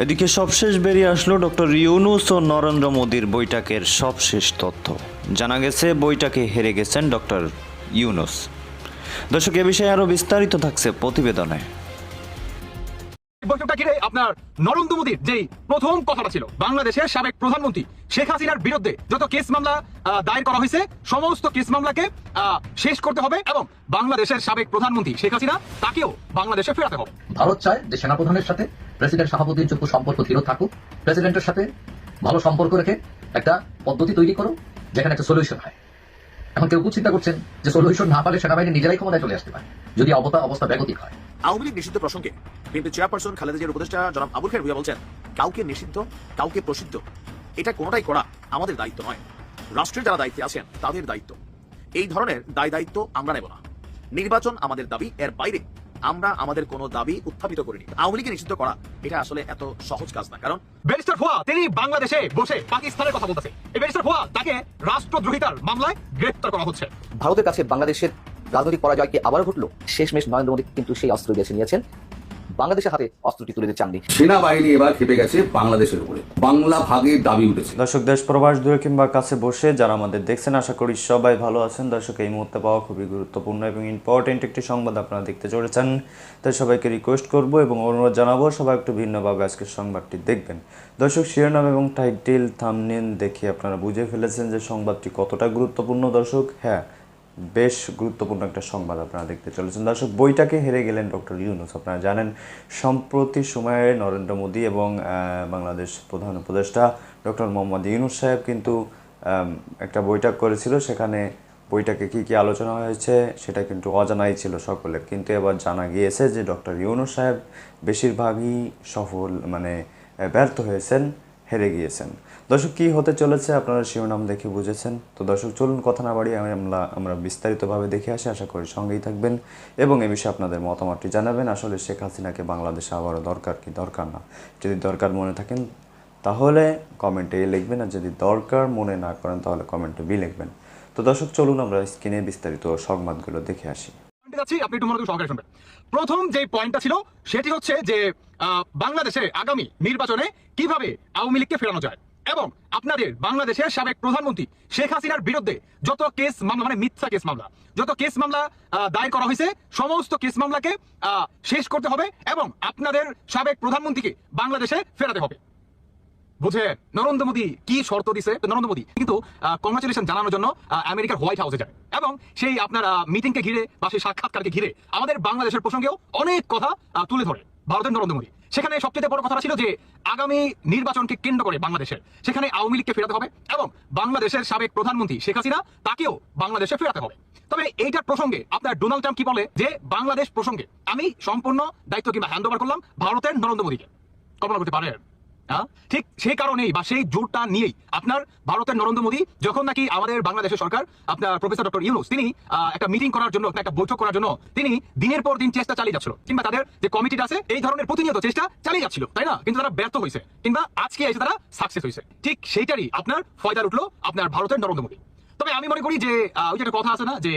এদিকে সবশেষ বেরিয়ে আসলো ডক্টর ইউনুস ও নরেন্দ্র মোদীর বৈঠকের সবশেষ তথ্য। জানা গেছে বৈঠকে হেরে গেছেন ডক্টর ইউনুস। দর্শক এ বিষয়ে আরও বিস্তারিত থাকছে প্রতিবেদনে। বৈঠকটা ঘিরে আপনার নরেন্দ্র মোদীর যেই প্রথম কথাটা ছিল বাংলাদেশের সাবেক প্রধানমন্ত্রী শেখ হাসিনার বিরুদ্ধে যত কেস মামলা আহ, দায়ের করা হয়েছে সমস্ত কেস মামলাকে আহ, শেষ করতে হবে এবং বাংলাদেশের সাবেক প্রধানমন্ত্রী শেখ হাসিনা তাকেও বাংলাদেশে ফেরাতে হবে। ভারত চায় যে সেনাপ্রধানের সাথে প্রেসিডেন্ট শাহাবুদ্দিন চুপ্পু সম্পর্ক দৃঢ় থাকুক, প্রেসিডেন্টের সাথে ভালো সম্পর্ক রেখে একটা পদ্ধতি তৈরি করো যেখানে একটা সলিউশন হয়। এখন কেউ কেউ চিন্তা করছেন যে সলিউশন না পারলে সেনাবাহিনী নিজেরাই ক্ষমতায় চলে আসতে পারে, যদি অবতা অবস্থা ব্যাগতিক হয়। আওয়ামী লীগ নিষিদ্ধ প্রসঙ্গে বিএনপি চেয়ারপারসন খালেদা জিয়ার উপদেষ্টা জনাব আবুল ভূঁইয়া বলছেন, কাউকে নিষিদ্ধ, কাউকে প্রসিদ্ধ, এটা কোনোটাই করা আমাদের দায়িত্ব নয়। রাষ্ট্রের যারা দায়িত্বে আছেন, তাদের দায়িত্ব। এই ধরনের দায় দায়িত্ব আমরা নেব না। নির্বাচন আমাদের দাবি, এর বাইরে আমরা আমাদের কোনো দাবি উত্থাপিত করিনি। আওয়ামী লীগকে নিষিদ্ধ করা এটা আসলে এত সহজ কাজ না। কারণ ব্যারিস্টার ফোয়া তিনি বাংলাদেশে বসে পাকিস্তানের কথা বলতেছে। এই ব্যারিস্টার ফোয়া তাকে রাষ্ট্রদ্রোহিতার মামলায় গ্রেফতার করা হচ্ছে। ভারতের কাছে বাংলাদেশের রাজনৈতিক পরাজয় কি আবার ঘটলো শেষমেশ নরেন্দ্র মোদী কিন্তু সেই অস্ত্র বেছে নিয়েছেন। বাংলাদেশের হাতে অস্ত্রটি তুলে দিতে চাননি সেনাবাহিনী এবার খেপে গেছে বাংলাদেশের উপরে। বাংলা ভাগের দাবি উঠেছে। দর্শক দেশ প্রবাস দূরে কিংবা কাছে বসে যারা আমাদের দেখছেন আশা করি সবাই ভালো আছেন। দর্শক এই মুহূর্তে পাওয়া খুবই গুরুত্বপূর্ণ এবং ইম্পর্টেন্ট একটি সংবাদ আপনারা দেখতে চলেছেন। তাই সবাইকে রিকোয়েস্ট করব এবং অনুরোধ জানাব সবাই একটু ভিন্নভাবে আজকের সংবাদটি দেখবেন। দর্শক শিরোনাম এবং টাইটেল থামনেল দেখে আপনারা বুঝে ফেলেছেন যে সংবাদটি কতটা গুরুত্বপূর্ণ। দর্শক হ্যাঁ বেশ গুরুত্বপূর্ণ একটা সংবাদ আপনারা দেখতে চলেছেন। দর্শক, বইটাকে হেরে গেলেন ডক্টর ইউনুস। আপনারা জানেন, সম্প্রতি সময়ে নরেন্দ্র মোদী এবং বাংলাদেশ প্রধান উপদেষ্টা ডক্টর মোহাম্মদ ইউনুস সাহেব কিন্তু একটা বৈঠক করেছিল। সেখানে বইটাকে কি কি আলোচনা হয়েছে সেটা কিন্তু অজানাই ছিল সকলের। কিন্তু এবার জানা গিয়েছে যে ডক্টর ইউনুস সাহেব বেশিরভাগই সফল মানে ব্যর্থ হয়েছেন, হেরে গিয়েছেন। দর্শক, কি হতে চলেছে আপনারা শিরোনাম দেখে বুঝেছেন। তো দর্শক, চলুন কথা না বাড়িয়ে আমরা আমরা বিস্তারিতভাবে দেখে আসি। আশা করি সঙ্গেই থাকবেন এবং এ বিষয়ে আপনাদের মতামতটি জানাবেন। আসলে শেখ হাসিনাকে বাংলাদেশে আবারও দরকার কি দরকার না? যদি দরকার মনে থাকেন, তাহলে কমেন্টে এ লিখবেন আর যদি দরকার মনে না করেন, তাহলে কমেন্টে বি লিখবেন। তো দর্শক, চলুন আমরা স্ক্রিনে বিস্তারিত সংবাদগুলো দেখে আসি। আপনি একটু প্রথম যে পয়েন্টটা ছিল, সেটি হচ্ছে যে বাংলাদেশে আগামী নির্বাচনে কীভাবে আওয়ামী লীগকে ফেরানো যায়? এবং আপনাদের বাংলাদেশের সাবেক প্রধানমন্ত্রী শেখ হাসিনার বিরুদ্ধে যত কেস মামলা মানে মিথ্যা কেস মামলা, যত কেস মামলা দায়ের করা হয়েছে, সমস্ত কেস মামলাকে শেষ করতে হবে এবং আপনাদের সাবেক প্রধানমন্ত্রীকে বাংলাদেশে ফেরাতে হবে। বুঝে? নরেন্দ্র মোদী কি শর্ত দিছে? নরেন্দ্র মোদী কিন্তু কংগ্রাচুলেশন জানানোর জন্য আমেরিকার হোয়াইট হাউসে যায় এবং সেই আপনার মিটিংকে ঘিরে বা সেই সাক্ষাৎকারকে ঘিরে আমাদের বাংলাদেশের প্রসঙ্গেও অনেক কথা তুলে ধরে ভারতের নরেন্দ্র মোদী। সেখানে সবচেয়ে বড় কথাটা ছিল যে আগামী নির্বাচনকে কেন্দ্র করে বাংলাদেশের। সেখানে আওয়ামী লীগকে ফেরাতে হবে এবং বাংলাদেশের সাবেক প্রধানমন্ত্রী শেখ হাসিনা তাকেও বাংলাদেশে ফেরাতে হবে। তবে এইটার প্রসঙ্গে আপনার ডোনাল্ড ট্রাম্প কি বলে যে বাংলাদেশ প্রসঙ্গে আমি সম্পূর্ণ দায়িত্ব কিংবা হ্যান্ড করলাম ভারতের নরেন্দ্র মোদীকে। কল্পনা করতে পারেন? ঠিক সেই কারণেই বা সেই জোরটা নিয়েই আপনার ভারতের নরেন্দ্র মোদী যখন নাকি আমাদের বাংলাদেশের সরকার, আপনার প্রফেসর ডক্টর ইউনুস, তিনি একটা মিটিং করার জন্য একটা বৈঠক করার জন্য তিনি দিনের পর দিন চেষ্টা চালিয়ে যাচ্ছিল। কিংবা তাদের যে কমিটিটা আছে, এই ধরনের প্রতিনিয়ত চেষ্টা চালিয়ে যাচ্ছিল, তাই না? কিন্তু তারা ব্যর্থ হয়েছে কিংবা আজকে এসে তারা সাকসেস হয়েছে ঠিক সেইটারই আপনার ফয়দার উঠল আপনার ভারতের নরেন্দ্র মোদী। তবে আমি মনে করি যে ওই যে একটা কথা আছে না যে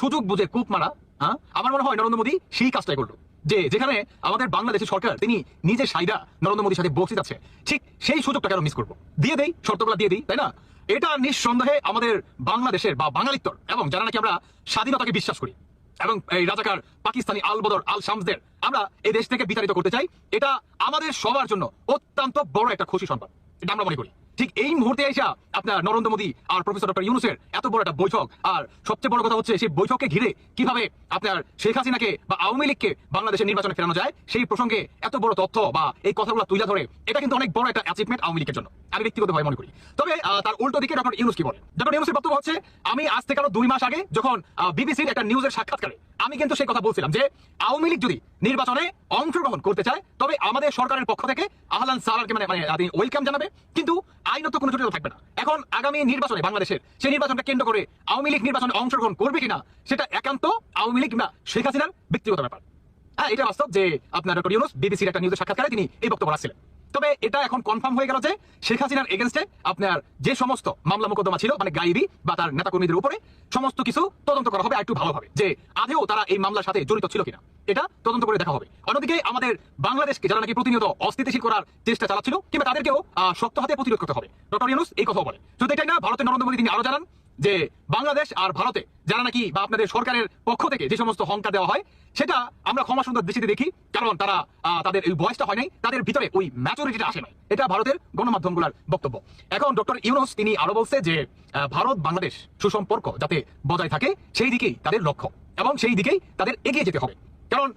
সুযোগ বুঝে কূপ মারা হ্যাঁ আমার মনে হয় নরেন্দ্র মোদী সেই কাজটাই করল। যে যেখানে আমাদের বাংলাদেশের সরকার, তিনি নিজের সাইডা নরেন্দ্র মোদীর সাথে বক্সি যাচ্ছে ঠিক সেই সুযোগটা কেন মিস করব? দিয়ে দেই, শর্তগুলো দিয়ে দিই, তাই না? এটা নিঃসন্দেহে আমাদের বাংলাদেশের বা বাঙালিত্বর এবং যারা নাকি আমরা স্বাধীনতাকে বিশ্বাস করি এবং এই রাজাকার পাকিস্তানি আল বদর, আল শামসদের, আমরা এই দেশ থেকে বিতাড়িত করতে চাই। এটা আমাদের সবার জন্য অত্যন্ত বড় একটা খুশি সংবাদ। এটা আমরা মনে করি। ঠিক এই মুহূর্তে এসে আপনার নরেন্দ্র মোদী আর প্রফেসর ডক্টর ইউনুসের এত বড় একটা বৈঠক। আর সবচেয়ে বড় কথা হচ্ছে, সেই বৈঠককে ঘিরে কীভাবে আপনার শেখ হাসিনাকে বা আওয়ামী লীগকে বাংলাদেশের নির্বাচনে ফেরানো যায়, সেই প্রসঙ্গে এত বড় তথ্য বা এই কথাগুলো তুলে ধরে, এটা কিন্তু অনেক বড় একটা অ্যাচিভমেন্ট আওয়ামী লীগের জন্য। আমি ব্যক্তিগতভাবে মনে করি। তবে তার উল্টো দিকে ডক্টর ইউনুস কি বলে ডক্টর ইউনুসের বক্তব্য হচ্ছে, আমি আজ থেকে আরও দুই মাস আগে যখন বিবিসির একটা নিউজের সাক্ষাৎকারে, আমি কিন্তু সেই কথা বলছিলাম যে, আওয়ামী লীগ যদি নির্বাচনে অংশগ্রহণ করতে চায়, তবে আমাদের সরকারের পক্ষ থেকে আহলান সালারকে মানে মানে ওয়েলকাম জানাবে। কিন্তু আইনত কোনো জটিলতা থাকবে না। এখন আগামী নির্বাচনে বাংলাদেশের সেই নির্বাচনটা কেন্দ্র করে আওয়ামী লীগ নির্বাচনে অংশগ্রহণ করবে কিনা, সেটা একান্ত আওয়ামী লীগ কিংবা শেখ হাসিনার ব্যক্তিগত ব্যাপার। হ্যাঁ এটা বাস্তব যে আপনার ডক্টর ইউনুস, বিবিসির একটা নিউজের সাক্ষাৎকারে তিনি এই বক্তব্য রাখছিলেন। তবে এটা এখন কনফার্ম হয়ে গেল যে শেখ হাসিনার এগেনস্টে আপনার যে সমস্ত মামলা মোকদ্দমা ছিল মানে গাইবি বা তার নেতাকর্মীদের উপরে, সমস্ত কিছু তদন্ত করা হবে আর একটু ভালোভাবে, যে আদেও তারা এই মামলার সাথে জড়িত ছিল কিনা। এটা তদন্ত করে দেখা হবে। অন্যদিকে আমাদের বাংলাদেশকে যারা নাকি প্রতিনিয়ত অস্থিতিশীল করার চেষ্টা চালাচ্ছিল, কিংবা তাদেরকেও শক্ত হাতে প্রতিরোধ করতে হবে। ডক্টর ইউনুস এই কথা বলে শুধু এটাই না, ভারতের নরেন্দ্র মোদী তিনি আরও জানান যে, বাংলাদেশ আর ভারতে যারা নাকি বা আপনাদের সরকারের পক্ষ থেকে যে সমস্ত হংকার দেওয়া হয়, সেটা আমরা ক্ষমা সুন্দর দৃষ্টিতে দেখি, কারণ তারা তাদের এই বয়সটা হয় নাই, তাদের ভিতরে ওই ম্যাচুরিটিটা আসে নাই। এটা ভারতের গণমাধ্যমগুলোর বক্তব্য। এখন ডক্টর ইউনুস তিনি আরও বলছে যে ভারত, বাংলাদেশ সুসম্পর্ক যাতে বজায় থাকে, সেই দিকেই তাদের লক্ষ্য, এবং সেই দিকেই তাদের এগিয়ে যেতে হবে। কারণ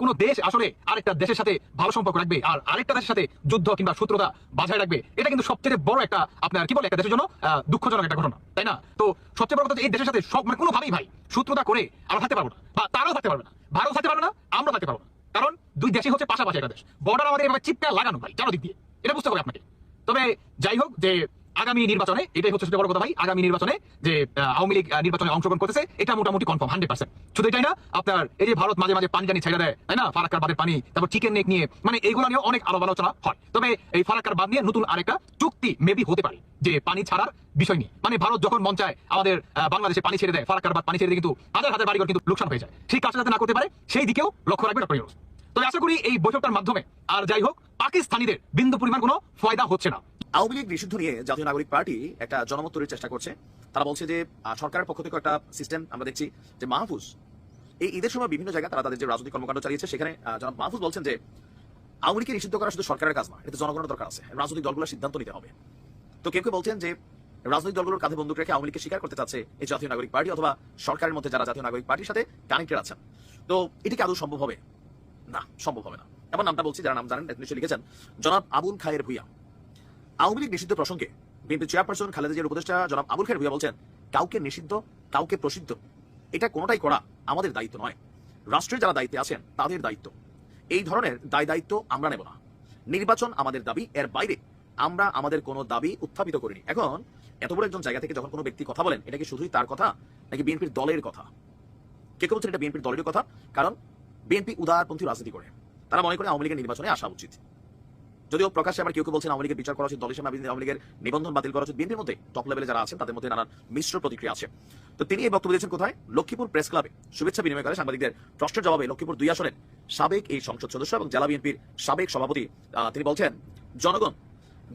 কোনো দেশ আসলে আরেকটা দেশের সাথে ভালো সম্পর্ক রাখবে আর আরেকটা দেশের সাথে যুদ্ধ কিংবা শত্রুতা বাজায় রাখবে। এটা কিন্তু সবচেয়ে বড় একটা, আপনার কি বলে, একটা দেশের জন্য দুঃখজনক একটা ঘটনা, তাই না? তো সবচেয়ে বড় কথা এই দেশের সাথে সব মানে কোনোভাবেই ভাই, শত্রুতা করে আমরা থাকতে পারব না বা তারাও থাকতে পারবে না, ভারত থাকতে পারবে না আমরা থাকতে পারব না। কারণ দুই দেশই হচ্ছে পাশাপাশি একটা দেশ। বর্ডার আমাদের এভাবে চিপকা লাগানো ভাই চারো দিক দিয়ে। এটা বুঝতে হবে আপনাকে। তবে যাই হোক যে আগামী নির্বাচনে, এটাই হচ্ছে সবচেয়ে বড় কথা ভাই, আগামী নির্বাচনে যে আওয়ামী লীগ নির্বাচনে অংশগ্রহণ করতেছে, এটা মোটামুটি কনফার্ম হান্ড্রেড পার্সেন্ট শুধু এটাই না, আপনার এই যে ভারত মাঝে মাঝে পানি জানি ছেড়ে দেয়, তাই না? ফারাক্কার বাদের পানি, তারপর চিকেন নেক নিয়ে মানে এইগুলো নিয়ে অনেক আলাপ আলোচনা হয়। তবে এই ফারাক্কার বাদ নিয়ে নতুন আরেকটা চুক্তি মেবি হতে পারে, যে পানি ছাড়ার বিষয় নিয়ে। মানে ভারত যখন মন চায় আমাদের বাংলাদেশে পানি ছেড়ে দেয়, ফারাক্কার বাদ পানি ছেড়ে দিয়ে কিন্তু হাজার হাজার বাড়িঘর কিন্তু লোকসান হয়ে যায়। সেই কাজটা যাতে না করতে পারে, সেই দিকেও লক্ষ্য রাখবে ডক্টর তবে আশা করি এই বৈঠকটার মাধ্যমে, আর যাই হোক, পাকিস্তানিদের বিন্দু পরিমাণ কোনো ফায়দা হচ্ছে না। আওয়ামী লীগ নিষিদ্ধ নিয়ে জাতীয় নাগরিক পার্টি একটা জনমত তৈরির চেষ্টা করছে। তারা বলছে যে সরকারের পক্ষ থেকে একটা সিস্টেম আমরা দেখছি যে মাহফুজ, এই ঈদের সময় বিভিন্ন জায়গায় তারা তাদের যে রাজনৈতিক কর্মকাণ্ড চালিয়েছে, সেখানে জনাব মাহফুজ বলছেন যে, আওয়ামী লীগকে নিষিদ্ধ করা শুধু সরকারের কাজ না এটা জনগণের দরকার আছে। রাজনৈতিক দলগুলোর সিদ্ধান্ত নিতে হবে। তো কেউ কেউ বলছেন যে, রাজনৈতিক দলগুলোর কাঁধে বন্দুক রেখে আওয়ামী লীগকে স্বীকার করতে চাচ্ছে এই জাতীয় নাগরিক পার্টি অথবা সরকারের মধ্যে যারা জাতীয় নাগরিক পার্টির সাথে কানেক্টেড আছেন। তো এটি কি আদৌ সম্ভব হবে? না, সম্ভব হবে না। এবার নামটা বলছি, যারা নাম জানেন নিশ্চয়ই লিখেছেন। জনাব আবুল খায়ের ভুইয়া আওয়ামী লীগ নিষিদ্ধ প্রসঙ্গে বিএনপি চেয়ারপারসন খালেদা জিয়ার উপদেষ্টা জনাব আবুল খায়ের ভুইয়া বলছেন, কাউকে নিষিদ্ধ, কাউকে প্রসিদ্ধ, এটা কোনোটাই করা আমাদের দায়িত্ব নয়। রাষ্ট্রের যারা দায়িত্বে আছেন, তাদের দায়িত্ব। এই ধরনের দায় দায়িত্ব আমরা নেব না। নির্বাচন আমাদের দাবি, এর বাইরে আমরা আমাদের কোনো দাবি উত্থাপিত করিনি। এখন এত বড় একজন জায়গা থেকে যখন কোনো ব্যক্তি কথা বলেন, এটা কি শুধুই তার কথা, নাকি বিএনপির দলের কথা? কে কেউ বলছেন এটা বিএনপির দলের কথা? কারণ বিএনপি উদারপন্থী রাজনীতি করে। তারা মনে করে আওয়ামী লীগের নির্বাচনে আসা উচিত। যদিও প্রকাশ্যে আবার কেউ কেউ বলছেন আওয়ামী লীগের বিচার করা উচিত দল হিসেবে আওয়ামী লীগের নিবন্ধন বাতিল করা উচিত। বিএনপির মধ্যে টপ লেভেলে যারা আছেন, তাদের মধ্যে নানান মিশ্র প্রতিক্রিয়া আছে। তো তিনি এই বক্তব্য দিয়েছেন কোথায়? লক্ষ্মীপুর প্রেস ক্লাবে। শুভেচ্ছা বিনিময় করে সাংবাদিকদের প্রশ্নের জবাবে লক্ষ্মীপুর দুই আসনের সাবেক এই সংসদ সদস্য এবং জেলা বিএনপির সাবেক সভাপতি তিনি বলছেন, জনগণ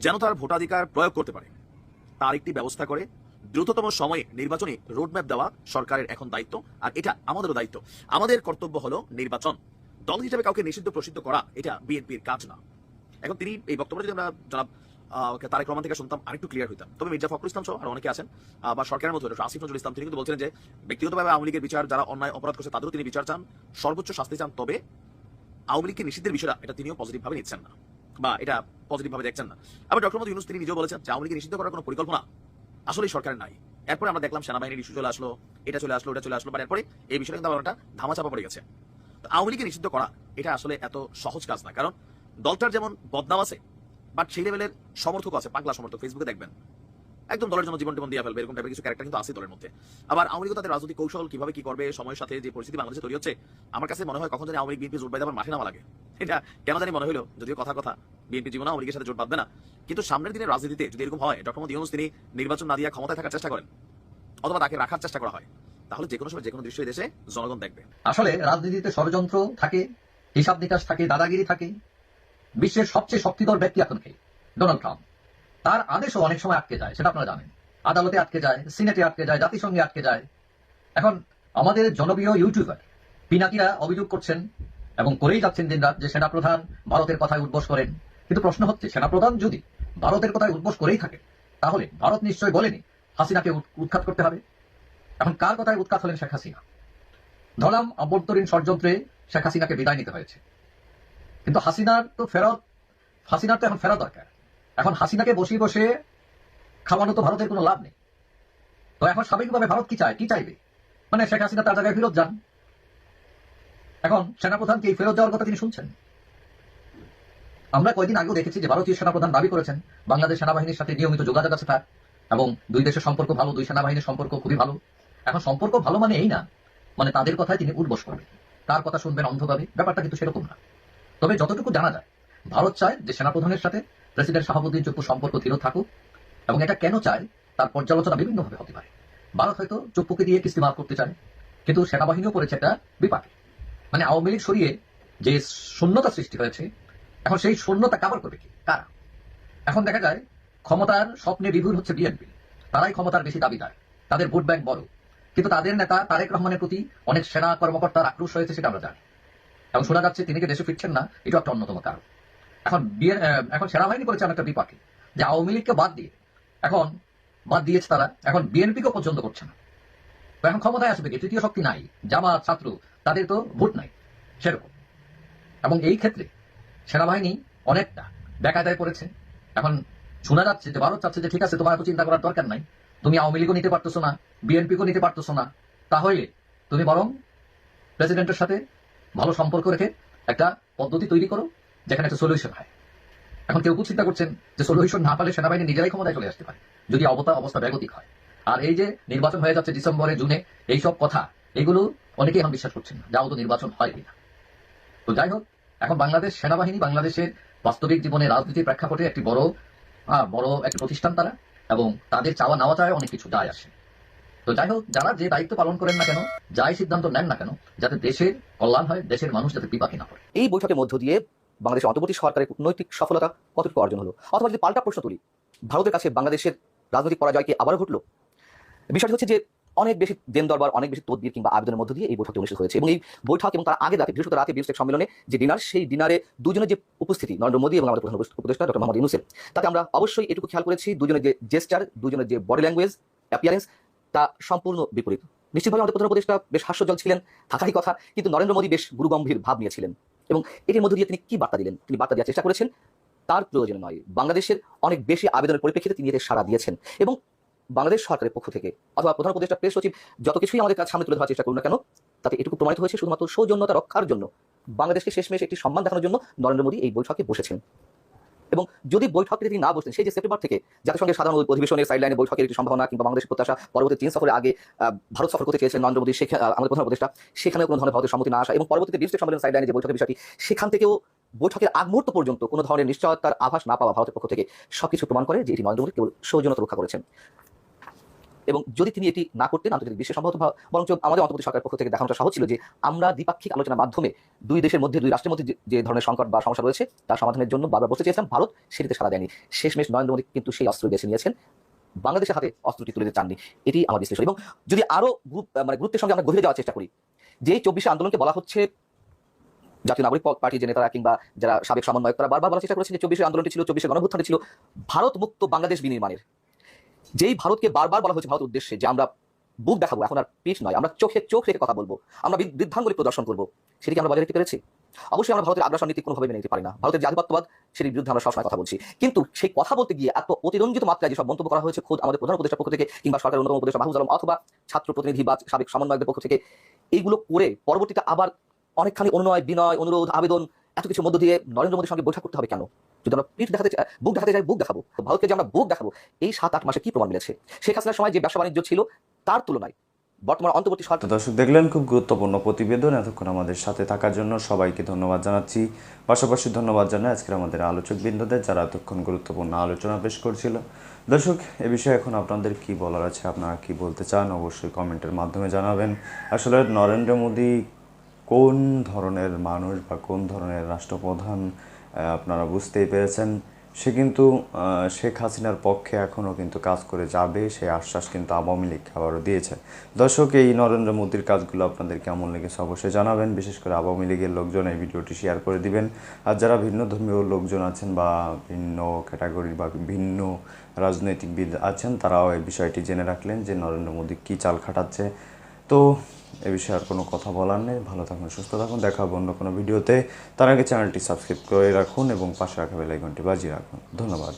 যেন তার ভোটাধিকার প্রয়োগ করতে পারে। তার একটি ব্যবস্থা করে দ্রুততম সময়ে নির্বাচনী রোডম্যাপ দেওয়া সরকারের এখন দায়িত্ব, আর এটা আমাদেরও দায়িত্ব। আমাদের কর্তব্য হলো নির্বাচন। দল হিসেবে কাউকে নিষিদ্ধ প্রসিদ্ধ করা, এটা বিএনপির কাজ না। এখন তিনি এই বক্তব্যটা যদি আমরা জনাব তারেক রহমান থেকে শুনতাম, আরেকটু ক্লিয়ার হইতাম। তবে মির্জা ফখরুল ইসলাম সহ আর অনেকে আছেন বা সরকারের মধ্যে আসিফ নজরুল ইসলাম, তিনি কিন্তু বলছিলেন যে ব্যক্তিগতভাবে আওয়ামী লীগের বিচার, যারা অন্যায় অপরাধ করছে, তাদেরও তিনি বিচার চান, সর্বোচ্চ শাস্তি চান, তবে আওয়ামী লীগকে নিষিদ্ধের বিষয়টা, এটা তিনিও পজিটিভ ভাবে নিচ্ছেন না, বা এটা পজিটিভ ভাবে দেখছেন না। আবার ডক্টর মোদী ইউনুস, তিনি নিজেও বলেছেন যে আওয়ামী নিষিদ্ধ করার কোনো পরিকল্পনা আসলে সরকারের নাই। এরপরে আমরা দেখলাম সেনাবাহিনীর ইস্যু চলে আসলো, এটা চলে আসলো, ওটা চলে আসলো, বা এরপরে এই বিষয়টা কিন্তু আবার একটা ধামাচাপা পড়ে গেছে। আওয়ামী লীগকে নিষিদ্ধ করা, এটা আসলে এত সহজ কাজ না, কারণ দলটার যেমন বদনাম আছে বাট সেই লেভেলের সমর্থক আছে, পাগলা সমর্থক ফেসবুকে দেখবেন। একদম দলের জন্য জীবন টিবন দিয়ে ফেলবে, এরকম টাইপের কিছু ক্যারেক্টার কিন্তু আছে দলের মধ্যে। আবার আওয়ামী তাদের রাজনৈতিক কৌশল, কীভাবে কি করবে, সময়ের সাথে যে পরিস্থিতি বাংলাদেশে তৈরি হচ্ছে, আমার কাছে মনে হয় কখন জানি আওয়ামী বিএনপি জোট বাইতে আবার মাঠে নামা লাগে এটা কেন জানি মনে হলো যদিও কথা কথা, বিএনপি জীবনে আওয়ামী সাথে জোট বাঁধবে না। কিন্তু সামনের দিনের রাজনীতিতে যদি এরকম হয়, ডক্টর মোদী তিনি নির্বাচন না দিয়ে ক্ষমতায় থাকার চেষ্টা করেন, অথবা তাকে রাখার চেষ্টা করা হয়, তাহলে যে কোনো সময় যে কোনো দৃশ্য দেশে জনগণ দেখবে। আসলে রাজনীতিতে ষড়যন্ত্র থাকে, হিসাব নিকাশ থাকে, দাদাগিরি থাকে বিশ্বের সবচেয়ে শক্তিধর ব্যক্তি এখন কে ডোনাল্ড ট্রাম্প। তার আদেশও অনেক সময় আটকে যায়, সেটা আপনারা জানেন। আদালতে আটকে যায়, সিনেটে আটকে যায়, জাতিসংঘে আটকে যায়। এখন আমাদের জনপ্রিয় ইউটিউবার, পিনাকিরা অভিযোগ করছেন এবং করেই যাচ্ছেন দিন রাত যে সেনাপ্রধান ভারতের কথায় উদ্বোস করেন। কিন্তু প্রশ্ন হচ্ছে, সেনাপ্রধান যদি ভারতের কথায় উদ্বোস করেই থাকে, তাহলে ভারত নিশ্চয় বলেনি হাসিনাকে উৎখাত করতে হবে? এখন কার কথায় উৎখাত হলেন শেখ হাসিনা? ধরাম অভ্যন্তরীণ ষড়যন্ত্রে শেখ হাসিনাকে বিদায় নিতে হয়েছে। কিন্তু হাসিনার তো ফেরত, হাসিনার তো এখন ফেরত দরকার। এখন হাসিনাকে বসে বসে খাওয়ানো তো ভারতের কোনো লাভ নেই। তো এখন স্বাভাবিকভাবে ভারত কি চায়? কি চাইবে? মানে শেখ হাসিনা তার জায়গায় ফেরত যান। এখন সেনাপ্রধান কি এই ফেরত যাওয়ার কথা তিনি শুনছেন? আমরা কয়েকদিন আগেও দেখেছি যে ভারতীয় সেনাপ্রধান দাবি করেছেন, বাংলাদেশ সেনাবাহিনীর সাথে নিয়মিত যোগাযোগ আছে তার, এবং দুই দেশের সম্পর্ক ভালো, দুই সেনাবাহিনীর সম্পর্ক খুবই ভালো। এখন সম্পর্ক ভালো মানে এই না মানে তাদের কথায় তিনি উদ্বোস করবেন। তার কথা শুনবেন অন্ধভাবে, ব্যাপারটা কিন্তু সেরকম না। তবে যতটুকু জানা যায়, ভারত চায় যে সেনাপ্রধানের সাথে প্রেসিডেন্ট শাহাবুদ্দিন চুপ্পু সম্পর্ক দৃঢ় থাকুক এবং এটা কেন চায় তার পর্যালোচনা বিভিন্নভাবে হতে পারে। ভারত হয়তো চুপ্পুকে দিয়ে কিস্তি মার করতে চায়, কিন্তু সেনাবাহিনীও করেছে একটা বিপাকে। মানে আওয়ামী লীগ সরিয়ে যে শূন্যতা সৃষ্টি হয়েছে, এখন সেই শূন্যতা কাভার করবে কি? কারা? এখন দেখা যায়, ক্ষমতার স্বপ্নে বিভুর হচ্ছে বিএনপি। তারাই ক্ষমতার বেশি দাবিদার। তাদের ভোট ব্যাংক বড়। কিন্তু তাদের নেতা তারেক রহমানের প্রতি অনেক সেনা কর্মকর্তার আক্রোশ হয়েছে সেটা আমরা জানি। এবং শোনা যাচ্ছে তিনি যে দেশে ফিরছেন না এটা একটা অন্যতম কারণ। এখন বিয়ে আহ, এখন সেনাবাহিনী করেছে অনেকটা বিপাকে যে আওয়ামী লীগকে বাদ দিয়ে এখন বাদ দিয়েছে তারা এখন বিএনপিকে পছন্দ করছে না। এখন ক্ষমতায় আসবে কি? তৃতীয় শক্তি নাই জামাত ছাত্র তাদের তো ভোট নাই সেরকম। এবং এই ক্ষেত্রে সেনাবাহিনী অনেকটা বেকায়দায় পড়েছে। এখন শোনা যাচ্ছে যে ভারত চাচ্ছে যে ঠিক আছে তোমার এত চিন্তা করার দরকার নাই তুমি আওয়ামী লীগও নিতে পারতেছো না বিএনপিকেও নিতে পারতেছো না। তাহলে তুমি বরং প্রেসিডেন্টের সাথে ভালো সম্পর্ক রেখে একটা পদ্ধতি তৈরি করো, যেখানে একটা সলিউশন হয়। এখন কেউ খুব চিন্তা করছেন যে সলিউশন না পালে সেনাবাহিনী নিজেরাই ক্ষমতায় চলে আসতে পারে, যদি অবতা অবস্থা ব্যাগতিক হয়। আর এই যে নির্বাচন হয়ে যাচ্ছে ডিসেম্বরে, জুনে এইসব কথা, এগুলো অনেকেই এখন বিশ্বাস করছেন না, যাও তো নির্বাচন হয় কিনা। তো যাই হোক, এখন বাংলাদেশ সেনাবাহিনী, বাংলাদেশের বাস্তবিক জীবনে রাজনীতির প্রেক্ষাপটে একটি বড় বড় একটি প্রতিষ্ঠান তারা, এবং তাদের চাওয়া নেওয়া চায় অনেক কিছু যায় আসে। তো যাই হোক, যারা যে দায়িত্ব পালন করেন না কেন, যাই সিদ্ধান্ত নেন না কেন, যাতে দেশের কল্যাণ হয়, দেশের মানুষ যাতে বিপাকে না পড়ে। এই বৈঠকের মধ্য দিয়ে বাংলাদেশের অন্তর্বর্তী সরকারের কূটনৈতিক সফলতা কতটুকু অর্জন হলো? অথবা যদি পাল্টা প্রশ্ন তুলি, ভারতের কাছে বাংলাদেশের রাজনৈতিক পরাজয় কি আবারও ঘটলো? বিষয়টি হচ্ছে যে অনেক বেশি দেন দরবার, অনেক বেশি তদবির কিংবা আবেদনের মধ্য দিয়ে এই বৈঠকটি অনুষ্ঠিত হয়েছে এবং এই বৈঠক এবং তার আগে রাতে বৃহস্পতি রাতে বিমস্টেক সম্মেলনে যে ডিনার, সেই ডিনারে দুজনের যে উপস্থিতি, নরেন্দ্র মোদী এবং আমাদের প্রধান উপদেষ্টা ডক্টর মোহাম্মদ ইউনুসের তাতে আমরা অবশ্যই এটুকু খেয়াল করেছি, দুজনের যে জেস্টার দুজনের যে বডি ল্যাঙ্গুয়েজ অ্যাপিয়ারেন্স তা সম্পূর্ণ বিপরীত। নিশ্চিতভাবে আমাদের প্রধান উপদেষ্টা বেশ হাস্যজল ছিলেন, থাকারই কথা, কিন্তু নরেন্দ্র মোদী বেশ গুরুগম্ভীর ভাব নিয়েছিলেন এবং এটির মধ্য দিয়ে তিনি কি বার্তা দিলেন? তিনি বার্তা দেওয়ার চেষ্টা করেছেন, তার প্রয়োজন নয়। বাংলাদেশের অনেক বেশি আবেদনের পরিপ্রেক্ষিতে তিনি এতে সাড়া দিয়েছেন এবং বাংলাদেশ সরকারের পক্ষ থেকে অথবা প্রধান উপদেষ্টা প্রেস সচিব যত কিছুই আমাদের কাছে সামনে তুলে ধরার চেষ্টা করুন না কেন, তাতে এটুকু প্রমাণিত হয়েছে শুধুমাত্র সৌজন্যতা রক্ষার জন্য। বাংলাদেশকে শেষমেশ একটি সম্মান দেখানোর জন্য নরেন্দ্র মোদী এই বৈঠকে বসেছেন। এবং যদি বৈঠকে তিনি না বসতেন, সেই যে সেপ্টেম্বর থেকে জাতিসংঘের সাধারণ অধিবেশনের সাইডলাইনে বৈঠকের একটি সম্ভাবনা কিংবা বাংলাদেশের প্রত্যাশা, পরবর্তী চীন সফরের আগে ভারত সফর করতে চেয়েছেন নরেন্দ্র মোদী সেখানে আমাদের প্রধান উপদেষ্টা, সেখানেও কোনো ধরনের ভারতের সম্মতি না আসা এবং পরবর্তীতে বিমস্টেক সম্মেলন সাইডলাইনে যে বৈঠকের বিষয়টি, সেখান থেকেও বৈঠকের আগ মুহূর্ত পর্যন্ত কোনো ধরনের নিশ্চয়তার আভাস না পাওয়া ভারতের পক্ষ থেকে সবকিছু প্রমাণ করে যে এটি নরেন্দ্র মোদী কেবল সৌজন্যতা রক্ষা করেছেন। এবং যদি তিনি এটি না করতেন, আন্তর্জাতিক বিশ্বে সম্ভবত বরঞ্চ আমাদের অন্তর্বর্তী সরকারের পক্ষ থেকে দেখানোটা সহজ ছিল যে আমরা দ্বিপাক্ষিক আলোচনার মাধ্যমে দুই দেশের মধ্যে, দুই রাষ্ট্রের মধ্যে যে- ধরনের সংকট বা সমস্যা রয়েছে, তার সমাধানের জন্য বারবার বসতে চেয়েছিলাম, ভারত সেটিতে সাড়া দেয়নি। শেষমেশ নরেন্দ্র মোদী কিন্তু সেই অস্ত্র বেছে নিয়েছেন। বাংলাদেশের হাতে অস্ত্রটি তুলে দিতে চাননি। এটি আমার বিশ্লেষণ। এবং যদি আরও গ্রুপ মানে গুরুত্বের সঙ্গে আমরা গভীরে যাওয়ার চেষ্টা করি, যে চব্বিশে আন্দোলনকে বলা হচ্ছে জাতীয় নাগরিক পার্টি যে নেতারা কিংবা যারা সাবেক সমন্বয়ক তারা বারবার বলার চেষ্টা করেছেন যে চব্বিশে আন্দোলনটি ছিল, চব্বিশে গণভুত্থানটি ছিল ভারত মুক্ত বাংলাদেশ বিনির্মাণের। যেই ভারতকে বারবার বলা হয়েছে, ভারত উদ্দেশ্যে, যে আমরা বুক দেখাবো, এখন আর পিঠ নয়, আমরা চোখে চোখ রেখে কথা বলব, আমরা বৃদ্ধাঙ্গুলি প্রদর্শন করব সেটিকে আমরা বজায় পেরেছি? অবশ্যই আমরা ভারতের আগ্রাসন নীতি কোনোভাবে মেনে নিতে পারি না। ভারতের যে আধিপত্যবাদ, সেটির বিরুদ্ধে আমরা সবসময় কথা বলছি। কিন্তু সেই কথা বলতে গিয়ে এত অতিরঞ্জিত মাত্রায় যেসব মন্তব্য করা হয়েছে, খোদ আমাদের প্রধান উপদেষ্টার পক্ষ থেকে, কিংবা সরকারের অন্যতম উপদেষ্টা মাহবুজ আলম অথবা ছাত্র প্রতিনিধি বা সাবেক সমন্বয়কদের পক্ষ থেকে, এইগুলো করে পরবর্তীতে আবার অনেকখানি অনুনয়, বিনয়, অনুরোধ, আবেদন এত কিছু মধ্য দিয়ে নরেন্দ্র মোদীর সঙ্গে বৈঠক করতে হবে কেন? যদি আমরা পিঠ দেখাতে চাই- বুক দেখাতে যাই বুক দেখাবো। ভারতকে যে আমরা বুক দেখাবো, এই সাত আট মাসে কি প্রমাণ মিলেছে? শেখ হাসিনার সময় যে ব্যবসা বাণিজ্য ছিল, তার তুলনায় বর্তমান অন্তর্বর্তী সরকার দর্শক দেখলেন, খুব গুরুত্বপূর্ণ প্রতিবেদন। এতক্ষণ আমাদের সাথে থাকার জন্য সবাইকে ধন্যবাদ জানাচ্ছি। পাশাপাশি ধন্যবাদ জানাই আজকের আমাদের আলোচক বিন্দুদের যারা এতক্ষণ গুরুত্বপূর্ণ আলোচনা পেশ করছিল। দর্শক, এ বিষয়ে এখন আপনাদের কি বলার আছে, আপনারা কি বলতে চান, অবশ্যই কমেন্টের মাধ্যমে জানাবেন। আসলে নরেন্দ্র মোদী কোন ধরনের মানুষ বা কোন ধরনের রাষ্ট্রপ্রধান আপনারা বুঝতেই পেরেছেন। সে কিন্তু শেখ হাসিনার পক্ষে এখনও কিন্তু কাজ করে যাবে সেই আশ্বাস কিন্তু আওয়ামী লীগ আবারও দিয়েছে। দর্শক, এই নরেন্দ্র মোদীর কাজগুলো আপনাদের কেমন লেগেছে অবশ্যই জানাবেন। বিশেষ করে আওয়ামী লীগের লোকজন এই ভিডিওটি শেয়ার করে দিবেন। আর যারা ভিন্ন ধর্মীয় লোকজন আছেন বা ভিন্ন ক্যাটাগরির বা ভিন্ন রাজনৈতিকবিদ আছেন, তারাও এই বিষয়টি জেনে রাখলেন যে নরেন্দ্র মোদী কী চাল খাটাচ্ছে। তো এ বিষয়ে আর কোনো কথা বলার নেই। ভালো থাকুন, সুস্থ থাকুন। দেখা হবে অন্য কোনো ভিডিওতে। তার আগে চ্যানেলটি সাবস্ক্রাইব করে রাখুন এবং পাশে রাখা বেলাইকনটি বাজিয়ে রাখুন। ধন্যবাদ।